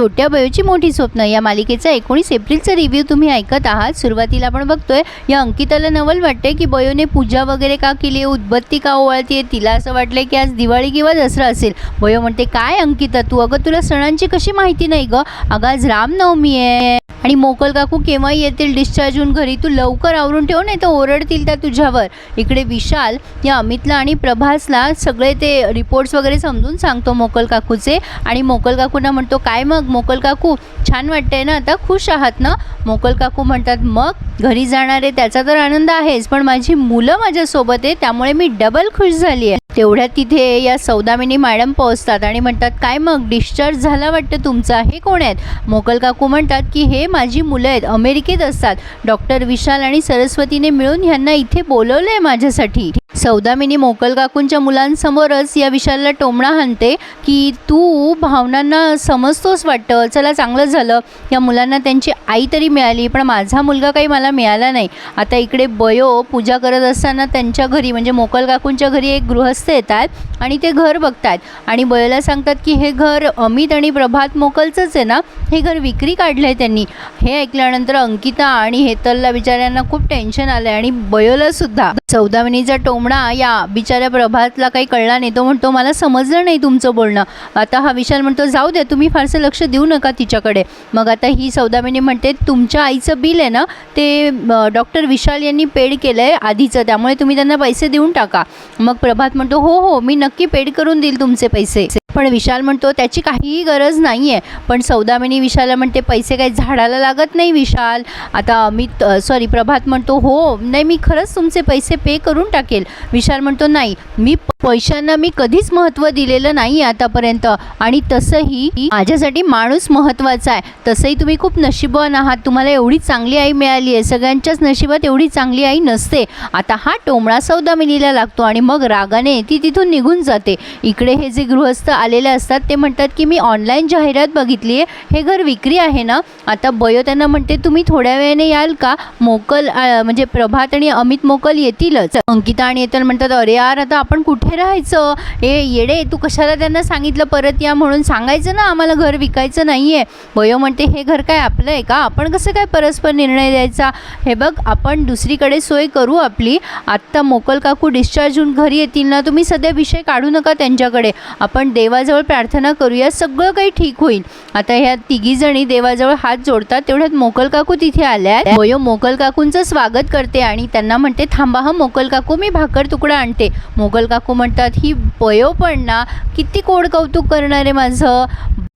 छोट्या बयोची मोठी स्वप्न. या मालिकेचा एकोणीस एप्रिलचा रिव्ह्यू तुम्ही ऐकत आहात. सुरुवातीला आपण बघतोय या अंकिताला नवल वाटते की बयोने पूजा वगैरे का केली उदबत्ती का ओवाळतीये तिला असं वाटलंय की आज दिवाळी किंवा दसरा असेल. बयो म्हणते काय अंकिता तू अगं तुला सणांची कशी माहिती नाही ग? अगं आज रामनवमी आहे. आणि मोकल काकू केव्हाही येतील? डिस्चार्ज होऊन घरी. तू लवकर आवरून ठेव नाही तर ओरडतील त्या तुझ्यावर. इकडे विशाल या अमितला आणि प्रभासला सगळे ते रिपोर्ट्स वगैरे समजून सांगतो मोकल काकूचे. आणि मोकल काकूंना म्हणतो काय मग? मोकल काकू छान वाटतंय ना? आता खुश आहात ना? मोकल काकू म्हणतात मग? घरी जाणारे त्याचा तर आनंद आहेच पण माझी मुलं माझ्यासोबत आहे त्यामुळे मी डबल खुश झाली आहे तेवढ्यात तिथे या सौदामिनी मॅडम पोहोचतात आणि म्हणतात काय मग? डिस्चार्ज झाला वाटतं तुमचा? हे कोण आहेत? मोकल काकू म्हणतात की हे माझी मुलं आहेत अमेरिकेत असतात. डॉक्टर विशाल आणि सरस्वतीने मिळून ह्यांना इथे बोलवलं आहे माझ्यासाठी. सौदामिनी मोकल काकूंच्या मुलांसमोरच या विशालला टोमणा हाणते की तू भावनांना समजतोस वाटतं. चला चांगलं झालं. या मुलांना त्यांची आई तरी मिळाली पण माझा मुलगा काही मला मिळाला नाही. आता इकडे बयो पूजा करत असताना त्यांच्या घरी म्हणजे मोकल काकूंच्या घरी एक गृहस्थ येतात आणि ते घर बघतात. आणि बयोला सांगतात की हे घर अमित आणि प्रभात मोकलचंच आहे ना? हे घर विक्री काढलं आहे त्यांनी. हे ऐकल्यानंतर अंकिता आणि हेतलला बिचाऱ्यांना खूप टेन्शन आलं आहे आणि बयोला सुद्धा टोमणा या बिचाऱ्या प्रभातला काही कळला नाही तो म्हणतो मला समजलं नाही तुमचं बोलणं. आता हा विशाल म्हणतो जाऊ द्या तुम्ही फारसं लक्ष देऊ नका तिच्याकडे. मग आता ही सौदामिनी म्हणते तुमच्या आईचं बिल आहे ना ते डॉक्टर विशाल यांनी पेड केलं आहे आधीचं त्यामुळे तुम्ही त्यांना पैसे देऊन टाका. मग प्रभात म्हणतो हो हो मी नक्की पेड करून देईल तुमचे पैसे. पण विशाल म्हणतो त्याची काहीही गरज नाही आहे पण सौदामिनी विशालला म्हणते पैसे काही झाडाला लागत नाही विशाल. आता अमित सॉरी प्रभात म्हणतो हो नाही मी खरंच तुमचे पैसे पे करून टाकेल. विशाल म्हणतो नाही मी प- पैशांना मी कधीच महत्त्व दिलेलं नाही आहे आतापर्यंत. आणि तसंही माझ्यासाठी माणूस महत्त्वाचा आहे. तसंही तुम्ही खूप नशीबवान आहात. तुम्हाला एवढी चांगली आई मिळाली आहे. सगळ्यांच्याच नशिबात एवढी चांगली आई नसते. आता हा टोमळा सौदामिनीला लागतो आणि मग रागाने ती तिथून निघून जाते. इकडे हे जे गृहस्थ आलेले असतात ते म्हणतात की मी ऑनलाईन जाहिरात बघितली आहे हे घर विक्री आहे ना? आता बयो त्यांना म्हणते तुम्ही थोड्या वेळाने याल का? मोकल म्हणजे प्रभात आणि अमित मोकल येतीलच. अंकिता आणि येतल म्हणतात अरे यार आता आपण कुठे राहायचं? ए येडे तू कशाला त्यांना सांगितलं परत या म्हणून? सांगायचं ना आम्हाला घर विकायचं नाही आहे बयो म्हणते हे घर काय आपलं आहे का? आपण कसं काय परस्पर निर्णय द्यायचा? हे बघ आपण दुसरीकडे सोय करू आपली. आत्ता मोकल काकू डिस्चार्ज होऊन घरी येतील ना? तुम्ही सध्या विषय काढू नका त्यांच्याकडे. आपण देव देवाजवळ प्रार्थना करूया सगळं काही ठीक होईल. आता ह्या तिघीजणी देवाजवळ हात जोडतात तेवढ्यात मोकल काकू तिथे आल्या बयो हो, मोकल काकूंचं स्वागत करते आणि त्यांना म्हणते थांबा हा मोकल काकू मी भाकर तुकडा आणते. मोकल काकू म्हणतात ही बयो पण ना किती कोड कौतुक करणार आहे माझं.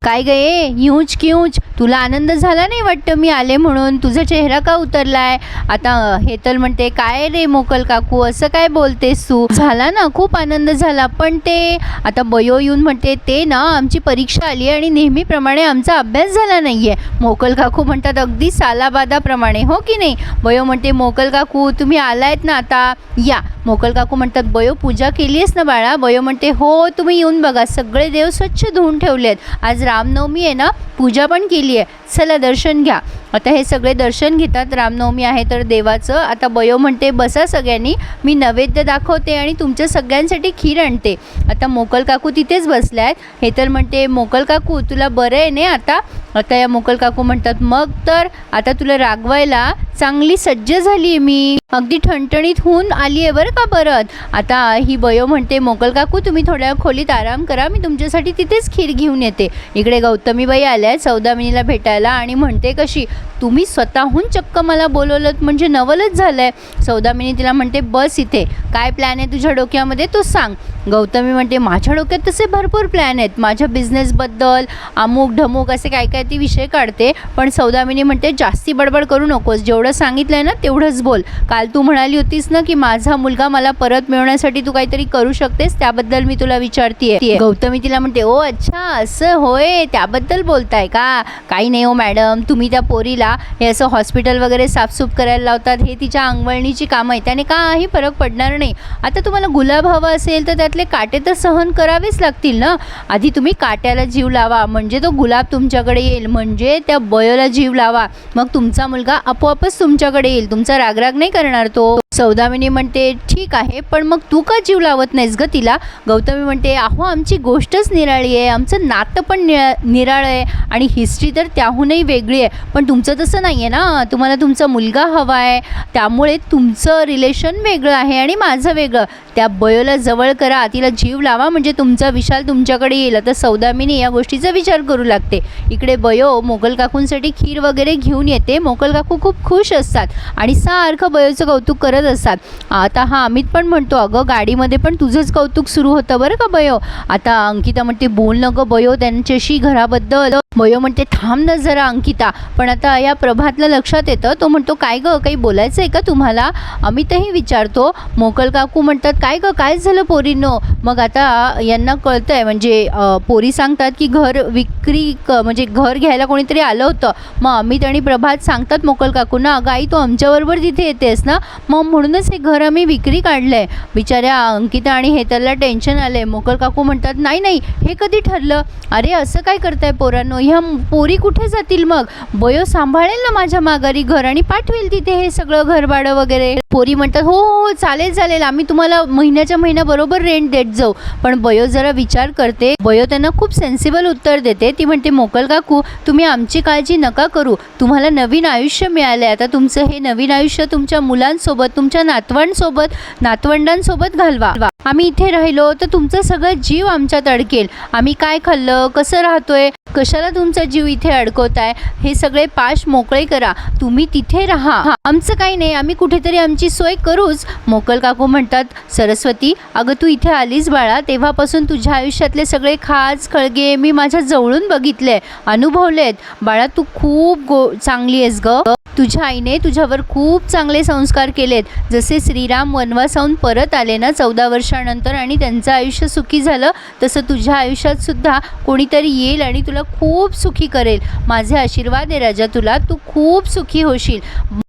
काय गये यूच क्यूच तुला आनंद झाला नाही वाटतं? मी आले म्हणून तुझा चेहरा का उतरलाय? आता हे तर म्हणते काय रे मोकल काकू? असं काय बोलतेस तू? झाला ना खूप आनंद झाला. पण ते आता बयो येऊन म्हणते ते ना आमची परीक्षा आली आहे आणि नेहमीप्रमाणे आमचा अभ्यास झाला नाही आहे मोकल काकू म्हणतात अगदी सालाबादाप्रमाणे हो की नाही? बयो म्हणते मोकल काकू तुम्ही आलायत ना आता या. मोकल काकू म्हणतात बयो पूजा केली आहेस ना बाळा? बयो म्हणते हो तुम्ही येऊन बघा सगळे देव स्वच्छ धुवून ठेवले आहेत आज रामनवमी आहे ना पूजा पण केली आहे चला दर्शन घ्या. आता हे सगळे दर्शन घेतात. रामनवमी आहे तर देवाचं. आता बयो म्हणते बसा सगळ्यांनी. मी नैवेद्य दाखवते आणि तुमच्या सगळ्यांसाठी खीर आणते. आता मोकल काकू तिथेच बसल्या आहेत हे तर म्हणते मोकल काकू तुला बरं आहे नाही आता? आता या मोकल काकू म्हणतात मग तर. आता तुला रागवायला चांगली सज्ज झाली आहे मी. अगदी ठणठणीत होऊन आली आहे बरं का परत? आता ही बयो म्हणते मोगल काकू तुम्ही थोड्या खोलीत आराम करा मी तुमच्यासाठी तिथेच खीर घेऊन येते. इकडे गौतमीबाई आल्या सौदामिनीला भेटायला आणि म्हणते कशी तुम्ही स्वतःहून चक्क मला बोलवलं म्हणजे नवलच झालं आहे सौदामिनी तिला म्हणते बस इथे काय प्लॅन आहे तुझ्या डोक्यामध्ये तू सांग. गौतमी म्हणते माझ्या डोक्यात तसे भरपूर प्लॅन आहेत माझ्या बिझनेसबद्दल अमुक ढमुक असे काय काय ती विषय काढते. पण सौदामिनी म्हणते जास्ती बडबड करू नकोस जेवढं सांगितलं आहे ना तेवढंच बोल. काल तू म्हणाली होतीस ना की माझा मुलगा मला परत मिळवण्यासाठी तू काहीतरी करू शकतेस त्याबद्दल मी तुला विचारतीये. गौतमी तिला म्हणते ओ अच्छा असं होय त्याबद्दल बोलताय का? काही नाही हो मॅडम तुम्ही त्या पोरीला हे असं हॉस्पिटल वगैरे साफसूफ करायला लावतात हे तिच्या अंगवळणीची कामं आहे त्याने काही फरक पडणार नाही. आता तुम्हाला गुलाब हवा असेल तर त्यातले काटे तर सहन करावेच लागतील ना. आधी तुम्ही काट्याला जीव लावा म्हणजे तो गुलाब तुमच्याकडे येईल म्हणजे त्या बयोला जीव लावा. मग तुमचा मुलगा आपोआपच तुमच्याकडे येईल. तुमचा रागराग नाही करणार तो. सौदामिनी म्हणते ठीक आहे पण मग तू का जीव लावत नाहीस ग तिला? गौतमी म्हणते अहो आमची गोष्टच निराळी आहे आमचं नातं पण निळा निराळं आहे आणि हिस्ट्री तर त्याहूनही वेगळी आहे. पण तुमचं तसं नाही आहे ना तुम्हाला तुमचा मुलगा हवा आहे त्यामुळे तुमचं रिलेशन वेगळं आहे आणि माझं वेगळं. त्या बयोला जवळ करा तिला जीव लावा म्हणजे तुमचा विशाल तुमच्याकडे येईल. आता सौदामिनी या गोष्टीचा विचार करू लागते. इकडे बयो मोगल काकूंसाठी खीर वगैरे घेऊन येते. मोगल काकू खूप खुश असतात आणि सारखं बयोचं कौतुक करत असतात. आता हा अमित पण म्हणतो अगं गाडीमध्ये पण तुझंच कौतुक सुरू होतं बरं का बयो? आता अंकिता म्हणते बोल न गं बयो त्यांच्याशी घराबद्दल बयो म्हणते थांब ना जरा अंकिता. पण आता या प्रभातला लक्षात येतं तो म्हणतो काय गं काही बोलायचं आहे का तुम्हाला? अमितही विचारतो मोकल काकू म्हणतात काय गं काय झालं पोरींनो? मग आता यांना कळतं आहे म्हणजे पोरी सांगतात की घर विक्री क म्हणजे घर घ्यायला कोणीतरी आलं होतं. मग अमित आणि प्रभात सांगतात मोकल काकूंना अगं आई तू आमच्याबरोबर तिथे येतेस ना मग म्हणूनच हे घर आम्ही विक्री काढलं आहे बिचाऱ्या अंकिता आणि हेतलला टेन्शन आलं आहे मोकल काकू म्हणतात नाही नाही हे कधी ठरलं? अरे असं काय करताय पोरांनो? ह्या पोरी कुठे जातील मग? बयो सांभाळेल ना माझ्या माघारी घर आणि पाठवेल तिथे हे सगळं घरभाडं वगैरे. पोरी म्हणतात हो हो चालेल चालेल. आम्ही तुम्हाला महिन्याच्या महिन्या बरोबर रेंट देत जाऊ. पण बयो जरा विचार करते. बयो त्यांना खूप सेन्सिबल उत्तर देते. ती म्हणते मोकल काकू तुम्ही आमची काळजी नका करू. तुम्हाला नवीन आयुष्य मिळालं आहे आता तुमचं हे नवीन आयुष्य तुमच्या मुलांसोबत तुमच्या नातवांसोबत नातवंडांसोबत घालवा. आम्ही इथे राहिलो तर तुमचं सगळं जीव आमच्यात अडकेल. आम्ही काय खाल्लं कसं राहतोय कशाला तुमचा जीव इथे अडकवताय हे सगळे पाश मोकळे करा. तुम्ही तिथे राहा. आमचं काही नाही आम्ही कुठेतरी आमची सोय करूच. मोकल काकू म्हणतात सरस्वती अगं तू इथे आलीस बाळा तेव्हापासून तुझ्या आयुष्यातले सगळे खाज खळगे मी माझ्या जवळून बघितले अनुभवलेत. बाळा तू खूप गो चांगली आहेस ग. तुझ्या आईने तुझ्यावर खूप चांगले संस्कार केलेत. जसे श्रीराम वनवासाहून परत आले ना चौदा वर्ष वर्षानंतर आणि त्यांचं आयुष्य सुखी झालं तसं तुझ्या आयुष्यात सुद्धा कोणीतरी येईल आणि तुला खूप सुखी करेल. माझे आशीर्वाद आहे राजा तुला तू खूप सुखी होशील.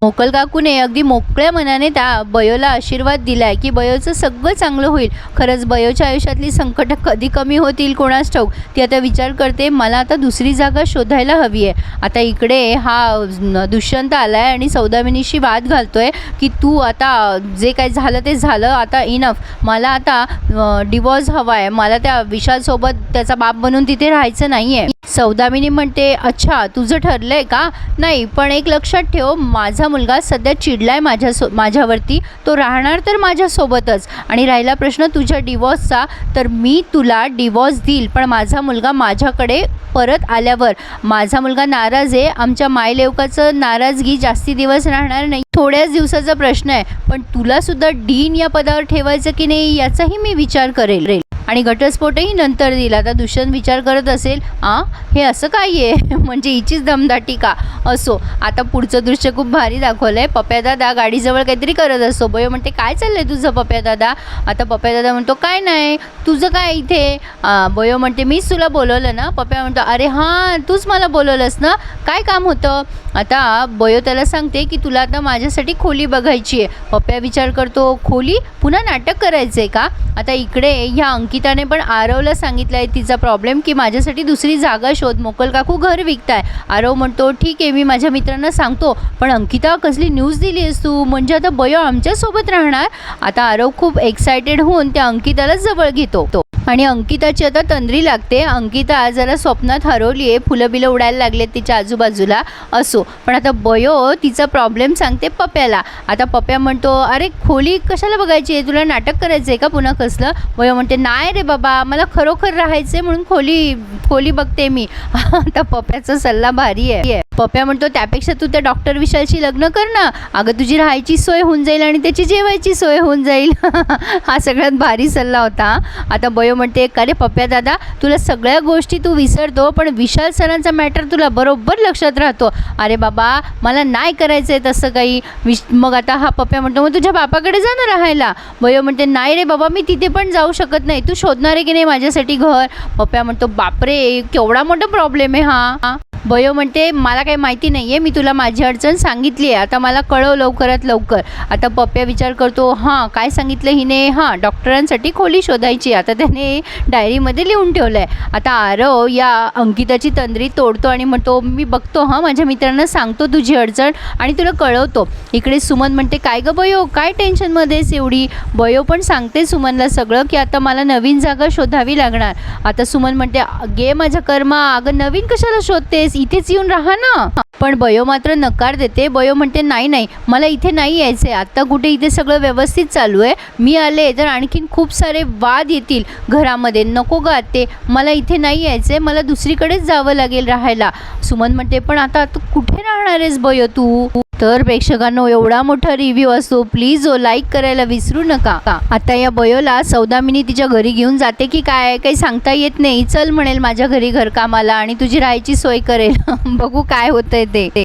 मोकल काकूने अगदी मोकळ्या मनाने त्या बयोला आशीर्वाद दिलाय की बयोचं सगळं चांगलं होईल. खरंच बयोच्या आयुष्यातली संकटं कधी कमी होतील कोणास ठाऊक? ती आता विचार करते मला आता दुसरी जागा शोधायला हवी आहे. आता इकडे हा दुष्यंत आला आहे आणि सौदामिनीशी वाद घालतोय की तू आता जे काय झालं ते झालं आता इनफ मला आता डिवॉर्स हवा आहे मला त्या विशालसोबत त्याचा बाप बनून तिथे राहायचं नाही आहे सौदामिनी म्हणते अच्छा तुझं ठरलंय का? नाही पण एक लक्षात ठेव माझा मुलगा सध्या चिडलाय माझ्या सो माझ्यावरती. तो राहणार तर माझ्यासोबतच. आणि राहिला प्रश्न तुझ्या डिवॉर्सचा तर मी तुला डिवॉर्स देईल. पण माझा मुलगा माझ्याकडे परत आल्यावर. माझा मुलगा नाराज आहे. आमच्या मायलेवकाचं नाराजगी जास्ती दिवस राहणार नाही. थोड्याच दिवसाचा प्रश्न आहे. पण तुलासुद्धा डीन या पदावर ठेवायचं की नाही याचाही मी विचार करेल. आणि घटस्फोटही नंतर दिला. आता दुष्यंत विचार करत असेल आ हे असं काय आहे म्हणजे हिचीच दमदाटी का? असो. आता पुढचं दृश्य खूप भारी दाखवलं आहे पप्यादादा गाडीजवळ काहीतरी करत असतो बयो म्हणते काय चाललं आहे तुझं पप्यादादा आता पप्यादादा म्हणतो काय नाही. तुझं काय इथे? बयो म्हणते मीच तुला बोलवलं ना? पप्या म्हणतो अरे हां तूच मला बोलवलंस ना? काय काम होतं? आता बयो त्याला सांगते की तुला आता माझ्यासाठी खोली बघायची आहे पप्या विचार करतो खोली? पुन्हा नाटक करायचं आहे का? आता इकडे ह्या अंकिताने पण आरवला सांगितलं आहे तिचा प्रॉब्लेम की माझ्यासाठी दुसरी जागा शोध. मोकल काकू घर विकताय. आरव म्हणतो ठीक आहे मी माझ्या मित्रांना सांगतो पण अंकिता कसली न्यूज दिली आहेस तू? म्हणजे आता बयो आमच्यासोबत राहणार? आता आरव खूप एक्सायटेड होऊन त्या अंकिताला जवळ घेतो. आणि अंकिताची आता तंद्री लागते. अंकिता जरा स्वप्नात हरवली आहे फुलं बिलं उडायला लागले तिच्या आजूबाजूला. असो. पण आता बयो तिचा प्रॉब्लेम सांगते पप्याला. आता पप्या म्हणतो अरे खोली कशाला बघायची आहे? तुला नाटक करायचं आहे का पुन्हा कसलं? बयो म्हणते नाही रे बाबा. मला खरोखर राहायचं आहे म्हणून खोली खोली बघते मी. आता पप्याचा सल्ला भारी आहे. पप्या म्हणतो त्यापेक्षा तू त्या डॉक्टर विशालशी लग्न कर ना. अगं तुझी राहायची सोय होऊन जाईल आणि त्याची जेवायची सोय होऊन जाईल. हा सगळ्यात भारी सल्ला होता. आता बयो म्हणते का रे पप्या दादा तुला सगळ्या गोष्टी तू विसरतो पण विशाल सरांचा मॅटर तुला बरोबर लक्षात राहतो. अरे बाबा मला नाही करायचं आहे तसं काही. विश मग आता हा पप्या म्हणतो मग तुझ्या बापाकडे जा ना राहायला. बयो म्हणते नाही रे बाबा मी तिथे पण जाऊ शकत नाही. तू शोधणार आहे की नाही माझ्यासाठी घर? पप्या म्हणतो बापरे केवढा मोठा प्रॉब्लेम आहे हा. बयो म्हणते मला काही माहिती नाही आहे मी तुला माझी अडचण सांगितली आहे. आता मला कळव लवकरात लवकर. आता पप्प्या विचार करतो हां काय सांगितलं हिने? हां डॉक्टरांसाठी खोली शोधायची आता त्याने डायरीमध्ये लिहून ठेवलं आहे आता आरव या अंकिताची तंद्री तोडतो आणि म्हणतो मी बघतो हां माझ्या मित्रांना सांगतो तुझी अडचण आणि तुला कळवतो. इकडे सुमन म्हणते काय गं बयो? काय टेन्शनमध्येस एवढी? बयो पण सांगते सुमनला सगळं की आता मला नवीन जागा शोधावी लागणार. आता सुमन म्हणते गे माझ्या कर्मा. अगं नवीन कशाला शोधतेस? इथेच येऊन राहा ना. पण बयो मात्र नकार देते. बयो म्हणते नाही नाही मला इथे नाही यायचं आहे आत्ता कुठे इथे सगळं व्यवस्थित चालू आहे. मी आले तर आणखीन खूप सारे वाद येतील. घरामध्ये नको ग आते मला इथे नाही यायचं आहे मला दुसरीकडेच जावं लागेल राहायला. सुमन म्हणते पण आता तू कुठे राहणार आहेस बयो तू? तर प्रेक्षकांनो एवढा मोठा रिव्ह्यू असतो प्लीज ओ लाईक करायला विसरू नका. आता या बयोला सौदामिनी तिच्या घरी घेऊन जाते की काय काही सांगता येत नाही. चल म्हणेल माझ्या घरी घरकामाला आणि तुझी राहायची सोय करेल. बघू काय होतंय ते.